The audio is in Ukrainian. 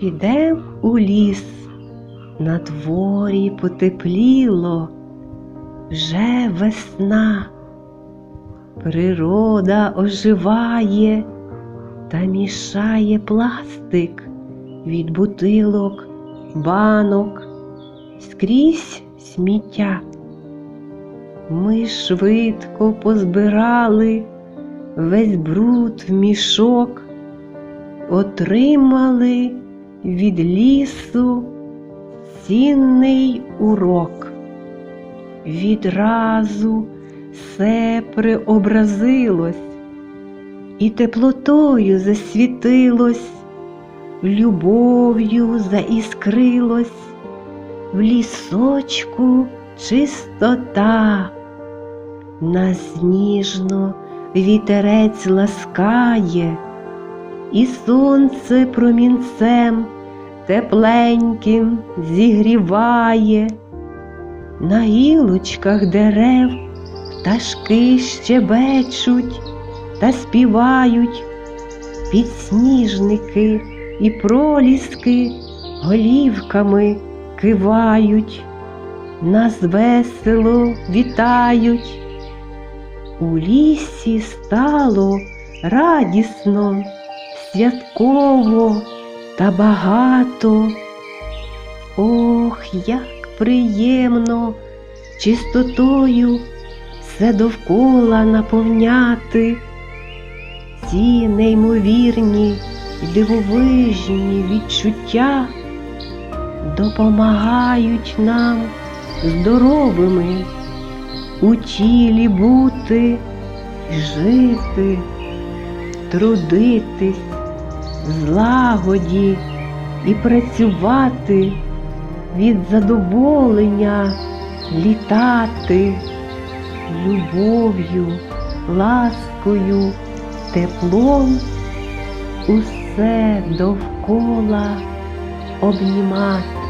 Підем у ліс, на дворі потепліло, вже весна, природа оживає та мішає пластик від бутилок, банок, скрізь сміття. Ми швидко позбирали весь бруд в мішок, отримали від лісу цінний урок. Відразу все преобразилось і теплотою засвітилось, любов'ю заіскрилось, в лісочку чистота, нас ніжно вітерець ласкає, і сонце промінцем тепленьким зігріває, на гілочках дерев пташки щебечуть та співають, підсніжники і проліски голівками кивають, нас весело вітають. У лісі стало радісно, святково та багато. Ох, як приємно чистотою все довкола наповняти. Ці неймовірні дивовижні відчуття допомагають нам здоровими у тілі бути, жити, трудитись, злагоді і працювати від задоволення літати любов'ю, ласкою, теплом усе довкола обнімати.